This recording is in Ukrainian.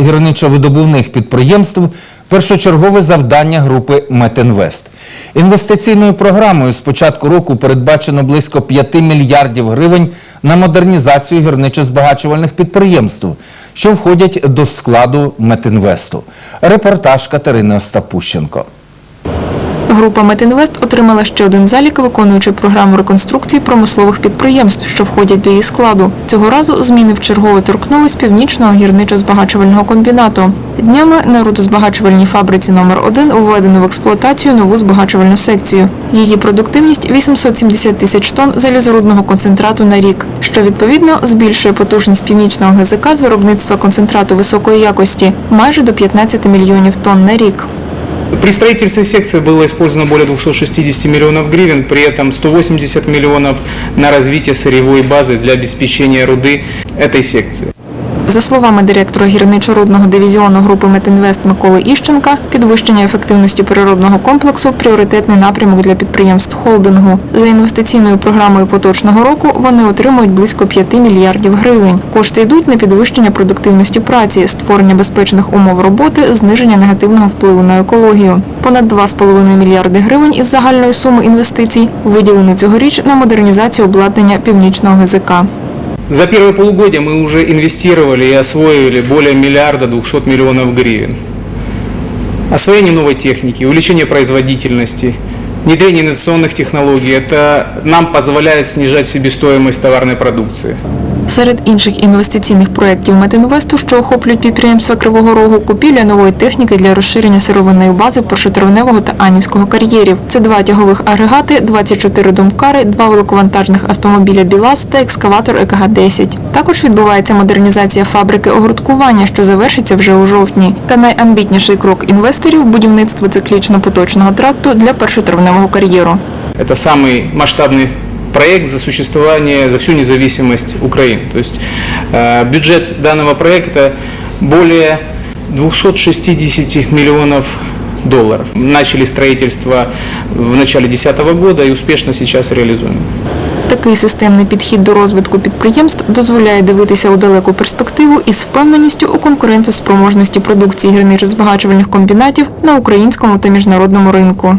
гірничо-видобувних підприємств першочергове завдання групи Метінвест. Інвестиційною програмою з початку року передбачено близько 5 мільярдів гривень на модернізацію гірничо-збагачувальних підприємств, що входять до складу Метінвесту. Репортаж Катерини Остапущенко. Група Метінвест отримала ще один залік, виконуючи програму реконструкції промислових підприємств, що входять до її складу. Цього разу зміни вчергове торкнулись північного гірничо-збагачувального комбінату. Днями на рудозбагачувальній фабриці номер 1 введено в експлуатацію нову збагачувальну секцію. Її продуктивність 870 тисяч тонн залізорудного концентрату на рік, що відповідно збільшує потужність північного ГЗК з виробництва концентрату високої якості майже до 15 мільйонів тонн на рік. При строительстве секции было использовано более 260 миллионов гривен, при этом 180 миллионов на развитие сырьевой базы для обеспечения руды этой секции. За словами директора гірничо-рудного дивізіону групи Метінвест Миколи Іщенка, підвищення ефективності природного комплексу пріоритетний напрямок для підприємств холдингу. За інвестиційною програмою поточного року вони отримують близько 5 мільярдів гривень. Кошти йдуть на підвищення продуктивності праці, створення безпечних умов роботи, зниження негативного впливу на екологію. Понад 2,5 мільярди гривень із загальної суми інвестицій виділено цьогоріч на модернізацію обладнання північного ГЗК. За первое полугодие мы уже инвестировали и освоили более миллиарда 200 миллионов гривен. Освоение новой техники, увеличение производительности, внедрение инновационных технологий – это нам позволяет снижать себестоимость товарной продукции. Серед інших інвестиційних проєктів Метінвесту, що охоплюють підприємства Кривого Рогу, купівля нової техніки для розширення сировинної бази першотравневого та Анівського кар'єрів. Це два тягових агрегати, 24 домкари, два великовантажних автомобіля БІЛАЗ та екскаватор ЕКГ-10. Також відбувається модернізація фабрики огородкування, що завершиться вже у жовтні. Та найамбітніший крок інвесторів – будівництво циклічно-поточного тракту для першотравневого кар'єру. Это самый масштабный проект за существование, за всю независимость Украины. То есть э, бюджет данного проекта более 260 миллионов долларов. Начали строительство в начале 2010 года и успешно сейчас реализуем. Такий системний підхід до розвитку підприємств дозволяє дивитися у далеку перспективу із впевненістю у конкурентоспроможності продукції гірничо-збагачувальних комбінатів на українському та міжнародному ринку.